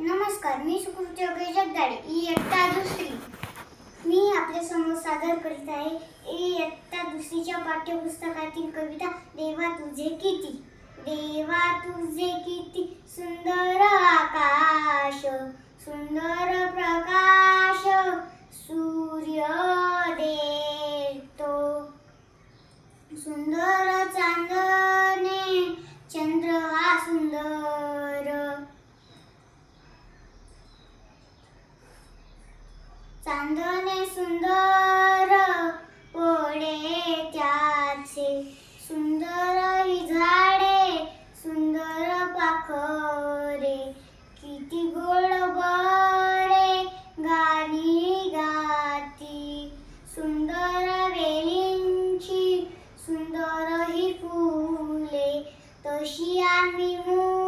नमस्कार मी सुकृती योगेश जगदाळे इयत्ता दुसरी. मी आपल्यासमोर सादर करीत आहे इयत्ता दुसरीच्या पाठ्यपुस्तकातील कविता देवा तुझे किती? देवा तुझे किती सुंदर आकाश सुंदर प्रकाश सूर्य देतो. सुंदर चांदणे चंद्र हा सुंदर সুন্দর পড়ে যাচ্ছে। সুন্দর ঝাড়ে, সুন্দর পাখরে। কিটি গোড় বরে গানি গাতি। সুন্দর বেলিঞ্চি, সুন্দর হি ফুলে। তসি আমি মু